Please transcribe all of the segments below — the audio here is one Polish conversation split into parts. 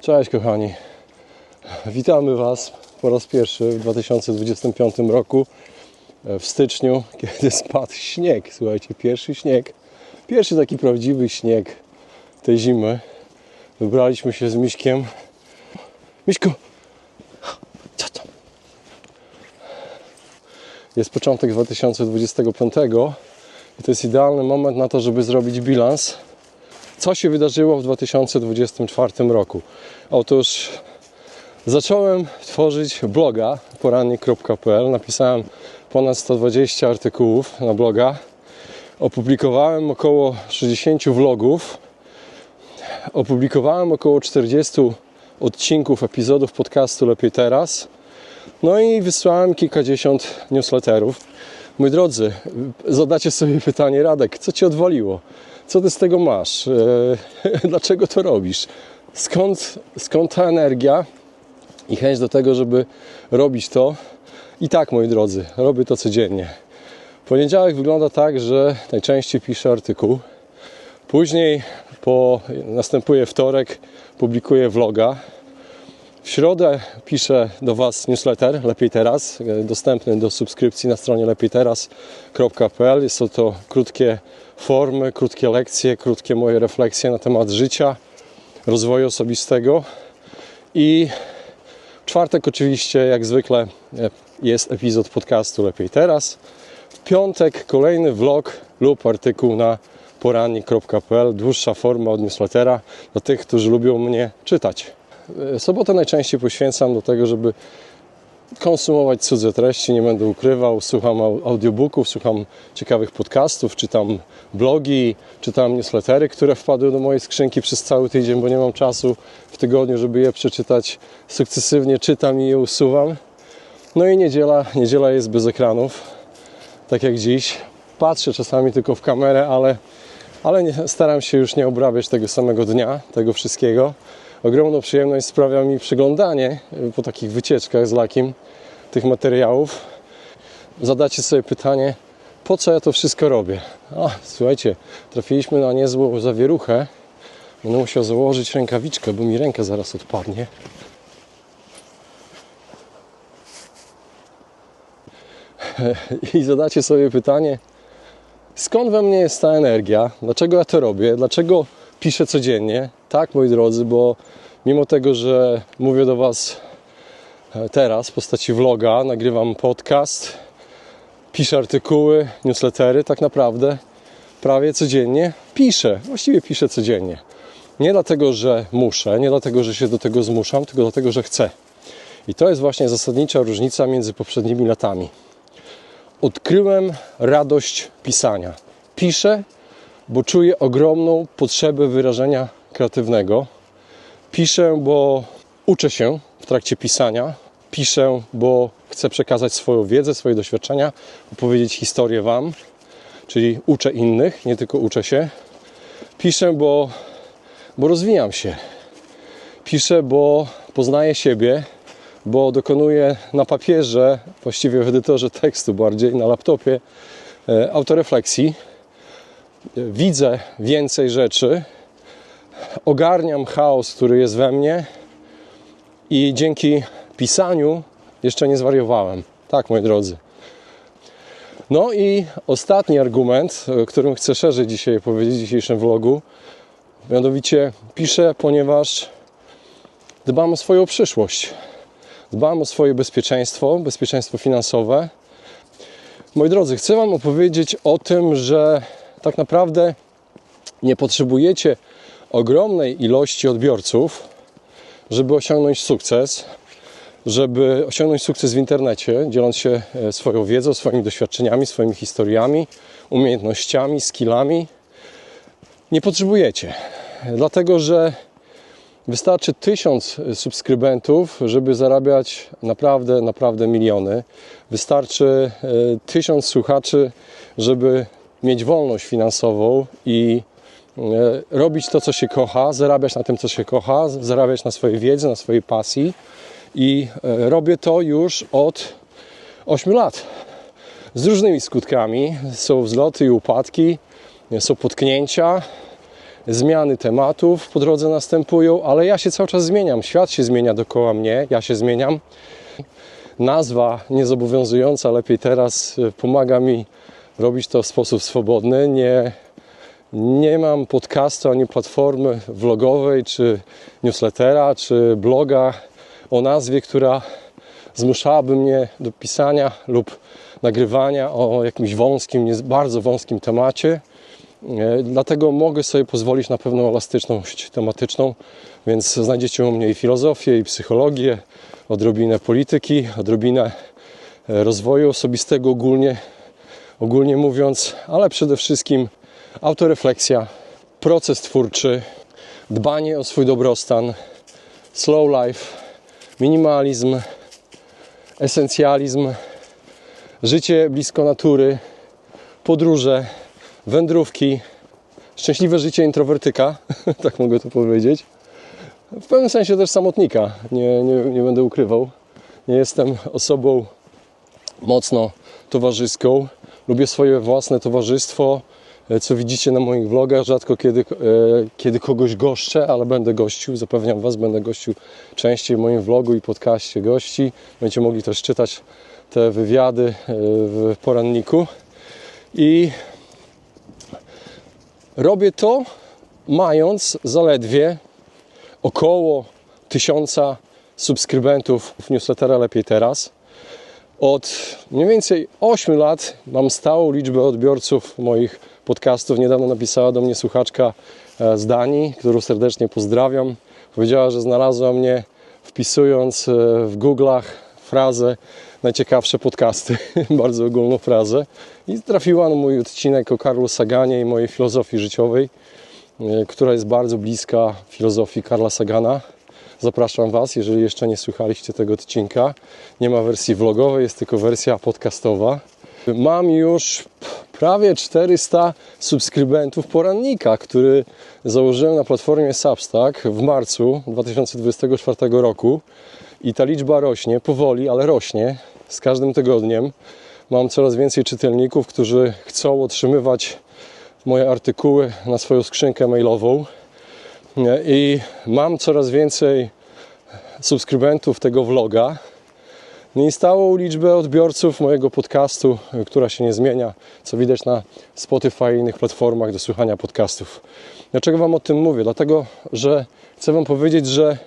Cześć kochani. Witamy Was po raz pierwszy w 2025 roku e, w styczniu, kiedy spadł śnieg. Słuchajcie, pierwszy śnieg, pierwszy taki prawdziwy śnieg tej zimy. Wybraliśmy się z Miśkiem. Miśku, co to? Jest początek 2025 i to jest idealny moment na to, żeby zrobić bilans co się wydarzyło w 2024 roku. Otóż zacząłem tworzyć bloga porannik.pl. Napisałem ponad 120 artykułów na bloga. Opublikowałem około 60 vlogów. Opublikowałem około 40 odcinków, epizodów podcastu Lepiej Teraz. No i wysłałem kilkadziesiąt newsletterów. Moi drodzy, zadacie sobie pytanie, Radek, co ci odwaliło? Co ty z tego masz? E, Dlaczego to robisz? Skąd, skąd ta energia i chęć do tego, żeby robić to? I tak, moi drodzy, robię to codziennie. Poniedziałek wygląda tak, że najczęściej piszę artykuł. Później po, następuje wtorek, publikuję vloga. W środę piszę do Was newsletter Lepiej Teraz, e, dostępny do subskrypcji na stronie lepejteraz.pl. Jest to, to krótkie formy, krótkie lekcje, krótkie moje refleksje na temat życia, rozwoju osobistego. I czwartek oczywiście, jak zwykle, e, jest epizod podcastu Lepiej Teraz. W piątek kolejny vlog lub artykuł na porannik.pl, dłuższa forma od newslettera dla tych, którzy lubią mnie czytać. E, Sobotę najczęściej poświęcam do tego, żeby konsumować cudze treści, nie będę ukrywał. Słucham au- audiobooków, słucham ciekawych podcastów, czytam blogi, czytam newslettery, które wpadły do mojej skrzynki przez cały tydzień, bo nie mam czasu w tygodniu, żeby je przeczytać. Sukcesywnie czytam i je usuwam. No i niedziela, niedziela jest bez ekranów, tak jak dziś. Patrzę czasami tylko w kamerę, ale, ale nie, staram się już nie obrabiać tego samego dnia, tego wszystkiego. Ogromną przyjemność sprawia mi przeglądanie po takich wycieczkach z lakiem tych materiałów. Zadacie sobie pytanie, po co ja to wszystko robię? A, słuchajcie, trafiliśmy na niezłą zawieruchę. Będę musiał założyć rękawiczkę, bo mi ręka zaraz odpadnie. I zadacie sobie pytanie, skąd we mnie jest ta energia? Dlaczego ja to robię? Dlaczego piszę codziennie? Tak, moi drodzy, bo mimo tego, że mówię do Was teraz w postaci vloga, nagrywam podcast, piszę artykuły, newslettery, tak naprawdę prawie codziennie piszę. Właściwie piszę codziennie. Nie dlatego, że muszę, nie dlatego, że się do tego zmuszam, tylko dlatego, że chcę. I to jest właśnie zasadnicza różnica między poprzednimi latami. Odkryłem radość pisania. Piszę, bo czuję ogromną potrzebę wyrażenia kreatywnego. Piszę, bo uczę się trakcie pisania. Piszę, bo chcę przekazać swoją wiedzę, swoje doświadczenia, opowiedzieć historię Wam, czyli uczę innych, nie tylko uczę się. Piszę, bo, bo rozwijam się. Piszę, bo poznaję siebie, bo dokonuję na papierze, właściwie w edytorze tekstu bardziej, na laptopie, e, autorefleksji. Widzę więcej rzeczy, ogarniam chaos, który jest we mnie i dzięki pisaniu jeszcze nie zwariowałem. Tak, moi drodzy. No i ostatni argument, o którym chcę szerzej dzisiaj powiedzieć w dzisiejszym vlogu, mianowicie piszę, ponieważ dbam o swoją przyszłość. Dbam o swoje bezpieczeństwo, bezpieczeństwo finansowe. Moi drodzy, chcę Wam opowiedzieć o tym, że tak naprawdę nie potrzebujecie ogromnej ilości odbiorców, żeby osiągnąć sukces, żeby osiągnąć sukces w internecie, dzieląc się e, swoją wiedzą, swoimi doświadczeniami, swoimi historiami, umiejętnościami, skillami. Nie potrzebujecie, dlatego że wystarczy tysiąc subskrybentów, żeby zarabiać naprawdę, naprawdę miliony. Wystarczy e, tysiąc słuchaczy, żeby mieć wolność finansową i e, robić to, co się kocha, zarabiać na tym, co się kocha, zarabiać na swojej wiedzy, na swojej pasji. I e, robię to już od 8 lat. Z różnymi skutkami. Są wzloty i upadki, są potknięcia, zmiany tematów po drodze następują, ale ja się cały czas zmieniam. Świat się zmienia dookoła mnie, ja się zmieniam. Nazwa niezobowiązująca, lepiej teraz, pomaga mi robić to w sposób swobodny. Nie, nie mam podcastu ani platformy vlogowej, czy newslettera, czy bloga o nazwie, która zmuszałaby mnie do pisania lub nagrywania o jakimś wąskim, bardzo wąskim temacie. E, Dlatego mogę sobie pozwolić na pewną elastyczność tematyczną, więc znajdziecie u mnie i filozofię, i psychologię, odrobinę polityki, odrobinę e, rozwoju osobistego ogólnie, ogólnie mówiąc, ale przede wszystkim autorefleksja, proces twórczy, dbanie o swój dobrostan, slow life, minimalizm, esencjalizm, życie blisko natury, podróże, wędrówki, szczęśliwe życie introwertyka, tak mogę to powiedzieć. W pewnym sensie też samotnika, nie, nie, nie będę ukrywał. Nie jestem osobą mocno towarzyską. Lubię swoje własne towarzystwo, co widzicie na moich vlogach. Rzadko kiedy, e, kiedy kogoś goszczę, ale będę gościł. Zapewniam Was, będę gościł częściej w moim vlogu i podcaście gości. Będziecie mogli też czytać te wywiady e, w poranniku. I robię to mając zaledwie około tysiąca subskrybentów w newslettera Lepiej Teraz. Od mniej więcej 8 lat mam stałą liczbę odbiorców moich podcastów. Niedawno napisała do mnie słuchaczka e, z Danii, którą serdecznie pozdrawiam. Powiedziała, że znalazła mnie wpisując e, w Google'ach frazę najciekawsze podcasty, bardzo ogólną frazę i trafiła na mój odcinek o Karlu Saganie i mojej filozofii życiowej, e, która jest bardzo bliska filozofii Karla Sagana. Zapraszam Was, jeżeli jeszcze nie słuchaliście tego odcinka. Nie ma wersji vlogowej, jest tylko wersja podcastowa. Mam już prawie 400 subskrybentów porannika, który założyłem na platformie Substack w marcu 2024 roku. I ta liczba rośnie powoli, ale rośnie z każdym tygodniem. Mam coraz więcej czytelników, którzy chcą otrzymywać moje artykuły na swoją skrzynkę mailową. I mam coraz więcej subskrybentów tego vloga. No i stałą liczbę odbiorców mojego podcastu, która się nie zmienia, co widać na Spotify i innych platformach do słuchania podcastów. Dlaczego Wam o tym mówię? Dlatego, że chcę Wam powiedzieć, że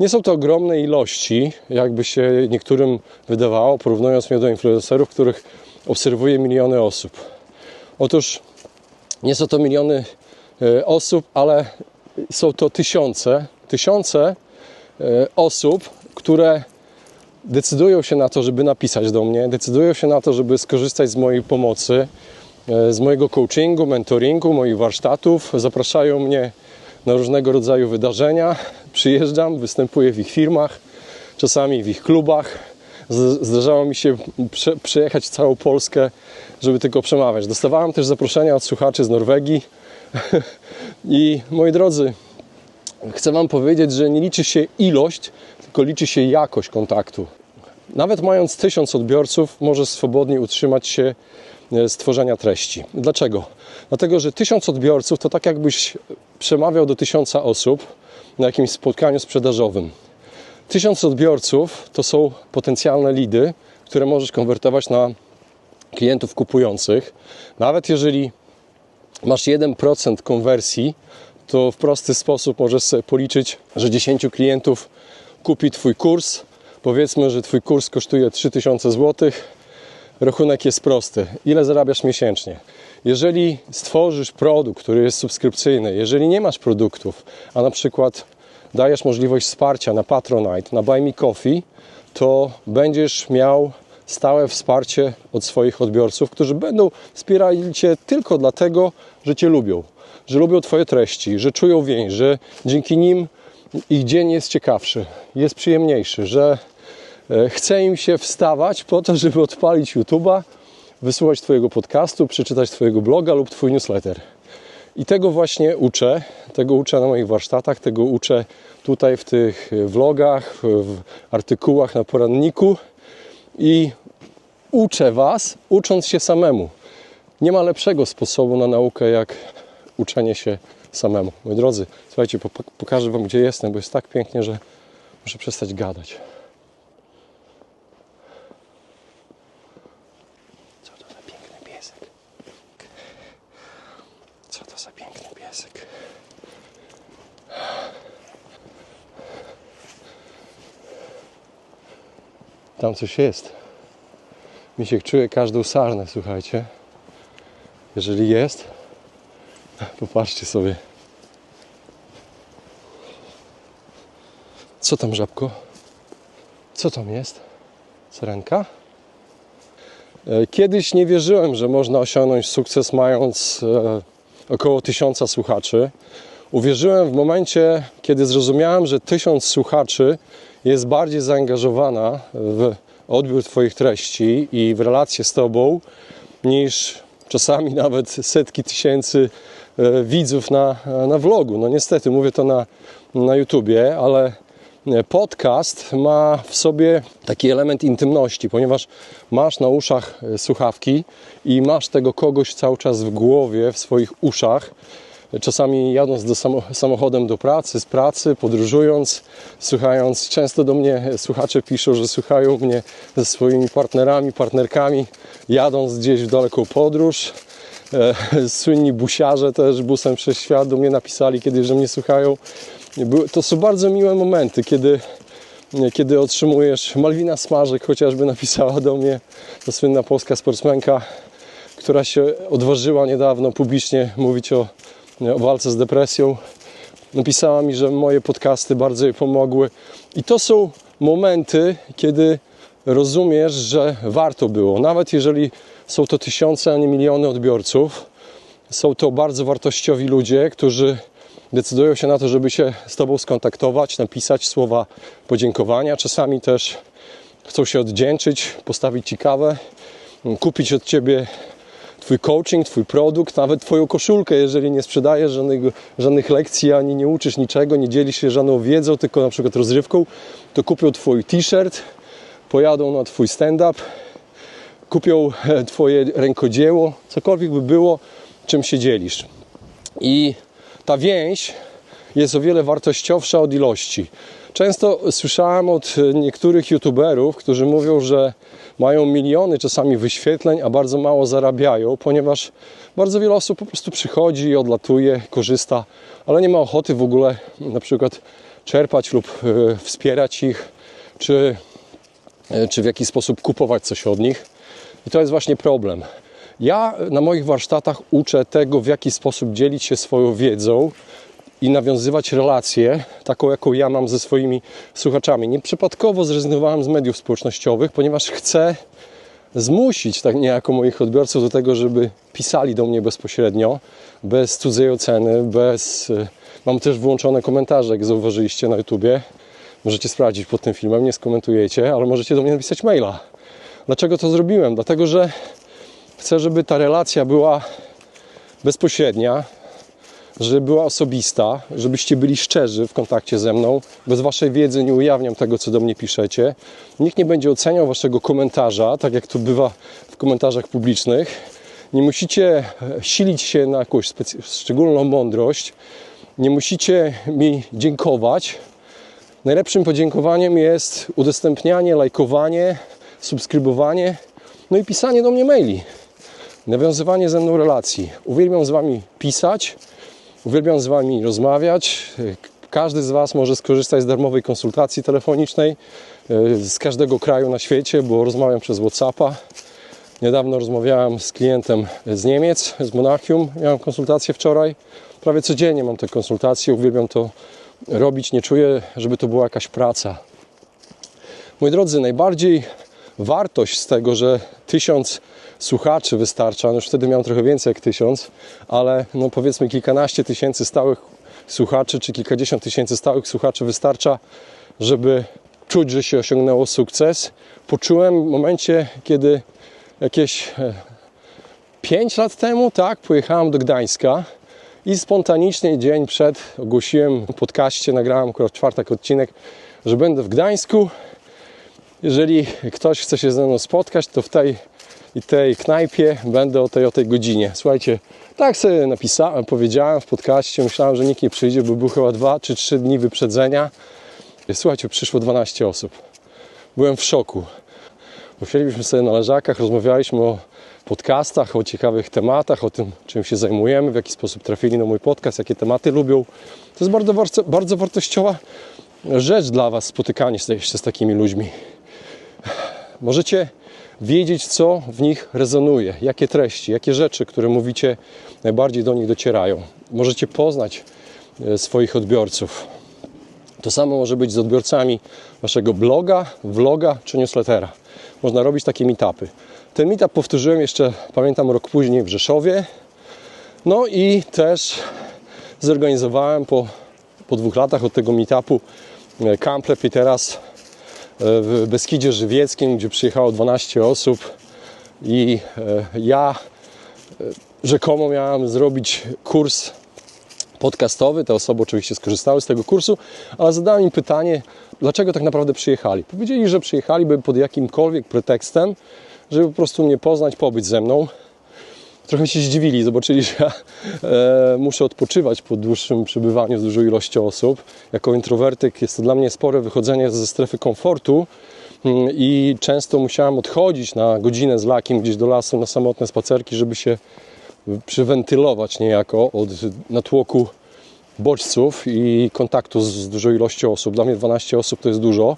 nie są to ogromne ilości, jakby się niektórym wydawało, porównując mnie do influencerów, których obserwuje miliony osób. Otóż nie są to miliony e, osób, ale są to tysiące, tysiące e, osób, które decydują się na to, żeby napisać do mnie, decydują się na to, żeby skorzystać z mojej pomocy, e, z mojego coachingu, mentoringu, moich warsztatów. Zapraszają mnie na różnego rodzaju wydarzenia. Przyjeżdżam, występuję w ich firmach, czasami w ich klubach. Zdarzało mi się prze, przejechać całą Polskę, żeby tylko przemawiać. Dostawałem też zaproszenia od słuchaczy z Norwegii. I moi drodzy, chcę Wam powiedzieć, że nie liczy się ilość, tylko liczy się jakość kontaktu. Nawet mając tysiąc odbiorców, możesz swobodnie utrzymać się e, z tworzenia treści. Dlaczego? Dlatego, że tysiąc odbiorców to tak jakbyś przemawiał do tysiąca osób na jakimś spotkaniu sprzedażowym. Tysiąc odbiorców to są potencjalne lidy, które możesz konwertować na klientów kupujących. Nawet jeżeli masz 1% konwersji, to w prosty sposób możesz sobie policzyć, że 10 klientów kupi Twój kurs. Powiedzmy, że Twój kurs kosztuje 3000 zł. Rachunek jest prosty. Ile zarabiasz miesięcznie? Jeżeli stworzysz produkt, który jest subskrypcyjny, jeżeli nie masz produktów, a na przykład dajesz możliwość wsparcia na Patronite, na Buy Me Coffee, to będziesz miał stałe wsparcie od swoich odbiorców, którzy będą wspierali Cię tylko dlatego, że Cię lubią, że lubią Twoje treści, że czują więź, że dzięki nim ich dzień jest ciekawszy, jest przyjemniejszy, że e, chce im się wstawać po to, żeby odpalić YouTube'a, wysłuchać Twojego podcastu, przeczytać Twojego bloga lub Twój newsletter. I tego właśnie uczę, tego uczę na moich warsztatach, tego uczę tutaj w tych vlogach, w artykułach na poranniku i uczę Was, ucząc się samemu. Nie ma lepszego sposobu na naukę, jak uczenie się samemu. Moi drodzy, słuchajcie, po- pokażę Wam, gdzie jestem, bo jest tak pięknie, że muszę przestać gadać. Co to za piękny piesek? Co to za piękny piesek? Tam coś jest. Misiek czuje każdą sarnę, słuchajcie. Jeżeli jest, popatrzcie sobie. Co tam, żabko? Co tam jest? Sarenka? E, Kiedyś nie wierzyłem, że można osiągnąć sukces mając e, około tysiąca słuchaczy. Uwierzyłem w momencie, kiedy zrozumiałem, że tysiąc słuchaczy jest bardziej zaangażowana w odbiór Twoich treści i w relacje z Tobą niż czasami nawet setki tysięcy e, widzów na, na vlogu. No niestety, mówię to na, na YouTubie, ale podcast ma w sobie taki element intymności, ponieważ masz na uszach e, słuchawki i masz tego kogoś cały czas w głowie, w swoich uszach. Czasami jadąc do samo, samochodem do pracy, z pracy, podróżując, słuchając. Często do mnie słuchacze piszą, że słuchają mnie ze swoimi partnerami, partnerkami, jadąc gdzieś w daleką podróż. E, Słynni busiarze też busem przez świat do mnie napisali kiedyś, że mnie słuchają. To są bardzo miłe momenty, kiedy, kiedy otrzymujesz. Malwina Smarzek chociażby napisała do mnie, to słynna polska sportsmenka, która się odważyła niedawno publicznie mówić o, o walce z depresją. Napisała mi, że moje podcasty bardzo jej pomogły. I to są momenty, kiedy rozumiesz, że warto było. Nawet jeżeli są to tysiące, a nie miliony odbiorców, są to bardzo wartościowi ludzie, którzy decydują się na to, żeby się z Tobą skontaktować, napisać słowa podziękowania. Czasami też chcą się oddzięczyć, postawić Ci kawę, kupić od Ciebie Twój coaching, Twój produkt, nawet Twoją koszulkę, jeżeli nie sprzedajesz żadnego, żadnych lekcji, ani nie uczysz niczego, nie dzielisz się żadną wiedzą, tylko na przykład rozrywką, to kupią Twój t-shirt, pojadą na Twój stand-up, kupią e, Twoje rękodzieło, cokolwiek by było, czym się dzielisz. I ta więź jest o wiele wartościowsza od ilości. Często słyszałem od niektórych youtuberów, którzy mówią, że mają miliony czasami wyświetleń, a bardzo mało zarabiają, ponieważ bardzo wiele osób po prostu przychodzi odlatuje, korzysta, ale nie ma ochoty w ogóle na przykład czerpać lub e, wspierać ich, czy, e, czy w jakiś sposób kupować coś od nich. I to jest właśnie problem. Ja na moich warsztatach uczę tego, w jaki sposób dzielić się swoją wiedzą i nawiązywać relacje, taką jaką ja mam ze swoimi słuchaczami. Nieprzypadkowo zrezygnowałem z mediów społecznościowych, ponieważ chcę zmusić tak niejako moich odbiorców do tego, żeby pisali do mnie bezpośrednio, bez cudzej oceny, bez... y, Mam też włączone komentarze, jak zauważyliście na YouTubie. Możecie sprawdzić pod tym filmem, nie skomentujecie, ale możecie do mnie napisać maila. Dlaczego to zrobiłem? Dlatego, że chcę, żeby ta relacja była bezpośrednia, żeby była osobista, żebyście byli szczerzy w kontakcie ze mną. Bez waszej wiedzy nie ujawniam tego, co do mnie piszecie. Nikt nie będzie oceniał waszego komentarza, tak jak to bywa w komentarzach publicznych. Nie musicie e, silić się na jakąś szczególną mądrość. Nie musicie mi dziękować. Najlepszym podziękowaniem jest udostępnianie, lajkowanie, subskrybowanie, no i pisanie do mnie maili. Nawiązywanie ze mną relacji. Uwielbiam z Wami pisać, uwielbiam z Wami rozmawiać. Każdy z Was może skorzystać z darmowej konsultacji telefonicznej e, z każdego kraju na świecie, bo rozmawiam przez WhatsAppa. Niedawno rozmawiałem z klientem z Niemiec, z Monachium. Miałem konsultację wczoraj. Prawie codziennie mam te konsultacje. Uwielbiam to robić. Nie czuję, żeby to była jakaś praca. Moi drodzy, najbardziej wartość z tego, że tysiąc słuchaczy wystarcza, no już wtedy miałem trochę więcej jak tysiąc, ale no powiedzmy kilkanaście tysięcy stałych słuchaczy, czy kilkadziesiąt tysięcy stałych słuchaczy wystarcza, żeby czuć, że się osiągnęło sukces. Poczułem w momencie, kiedy jakieś e, 5 lat temu, tak, pojechałem do Gdańska i spontanicznie dzień przed ogłosiłem podcaście, nagrałem akurat czwartek odcinek, że będę w Gdańsku. Jeżeli ktoś chce się ze mną spotkać, to w tej i tej knajpie będę o tej o tej godzinie. Słuchajcie, Tak sobie napisałem, powiedziałem w podcaście, myślałem, że nikt nie przyjdzie, bo był chyba 2 czy 3 dni wyprzedzenia. Słuchajcie, przyszło 12 osób. Byłem w szoku. Usiedliśmy sobie na leżakach, rozmawialiśmy o podcastach, o ciekawych tematach, o tym, czym się zajmujemy, w jaki sposób trafili na mój podcast, jakie tematy lubią. To jest bardzo, bardzo wartościowa rzecz dla Was, spotykanie się z takimi ludźmi. Możecie wiedzieć, co w nich rezonuje, jakie treści, jakie rzeczy, które mówicie, najbardziej do nich docierają. Możecie poznać e, swoich odbiorców. To samo może być z odbiorcami waszego bloga, vloga czy newslettera. Można robić takie meetupy. Ten meetup powtórzyłem jeszcze, pamiętam, rok później w Rzeszowie. No i też zorganizowałem po, po dwóch latach od tego meetupu e, Camp Lepiej Teraz e, w Beskidzie Żywieckim, gdzie przyjechało 12 osób i e, ja rzekomo miałem zrobić kurs podcastowy. Te osoby oczywiście skorzystały z tego kursu, ale zadałem im pytanie, dlaczego tak naprawdę przyjechali. Powiedzieli, że przyjechaliby pod jakimkolwiek pretekstem, żeby po prostu mnie poznać, pobyć ze mną. Trochę się zdziwili, zobaczyli, że ja e, muszę odpoczywać po dłuższym przebywaniu z dużą ilością osób. Jako introwertyk jest to dla mnie spore wychodzenie ze strefy komfortu mm, i często musiałem odchodzić na godzinę z lakiem gdzieś do lasu na samotne spacerki, żeby się przywentylować niejako od natłoku bodźców i kontaktu z dużą ilością osób. Dla mnie 12 osób to jest dużo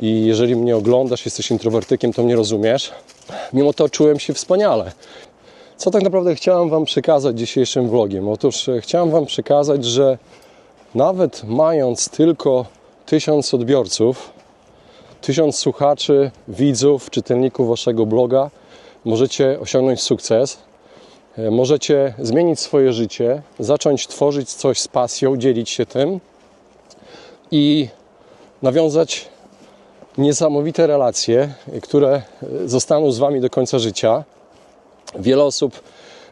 i jeżeli mnie oglądasz, jesteś introwertykiem, to mnie rozumiesz. Mimo to czułem się wspaniale. Co tak naprawdę chciałem Wam przekazać dzisiejszym vlogiem? Otóż e, chciałem Wam przekazać, że nawet mając tylko tysiąc odbiorców, tysiąc słuchaczy, widzów, czytelników Waszego bloga, możecie osiągnąć sukces. E, Możecie zmienić swoje życie, zacząć tworzyć coś z pasją, dzielić się tym i nawiązać niesamowite relacje, które e, zostaną z Wami do końca życia. Wiele osób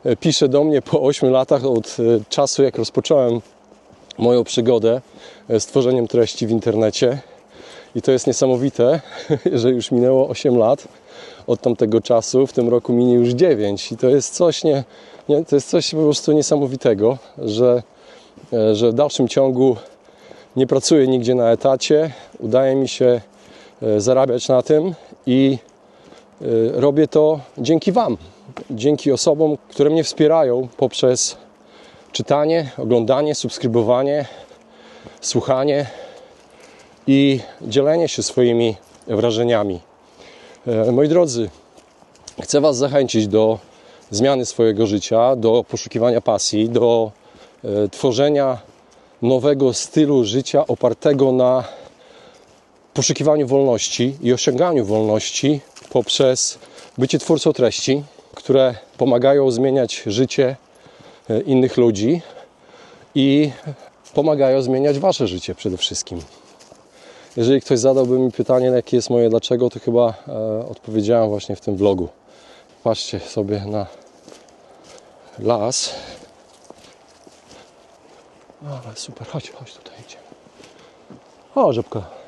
e, pisze do mnie po 8 latach od e, czasu, jak rozpocząłem moją przygodę e, z tworzeniem treści w internecie. I to jest niesamowite, że już minęło 8 lat od tamtego czasu. W tym roku minie już 9. I to jest coś, nie, nie, to jest coś po prostu niesamowitego, że, że w dalszym ciągu nie pracuję nigdzie na etacie. Udaje mi się zarabiać na tym i robię to dzięki Wam, dzięki osobom, które mnie wspierają poprzez czytanie, oglądanie, subskrybowanie, słuchanie i dzielenie się swoimi wrażeniami. E, Moi drodzy, chcę Was zachęcić do zmiany swojego życia, do poszukiwania pasji, do e, tworzenia nowego stylu życia opartego na poszukiwaniu wolności i osiąganiu wolności poprzez bycie twórcą treści, które pomagają zmieniać życie e, innych ludzi i pomagają zmieniać Wasze życie przede wszystkim. Jeżeli ktoś zadałby mi pytanie, jakie jest moje dlaczego, to chyba e, odpowiedziałem właśnie w tym vlogu. Patrzcie sobie na las. Ale super, chodź, chodź tutaj idziemy. O, żabka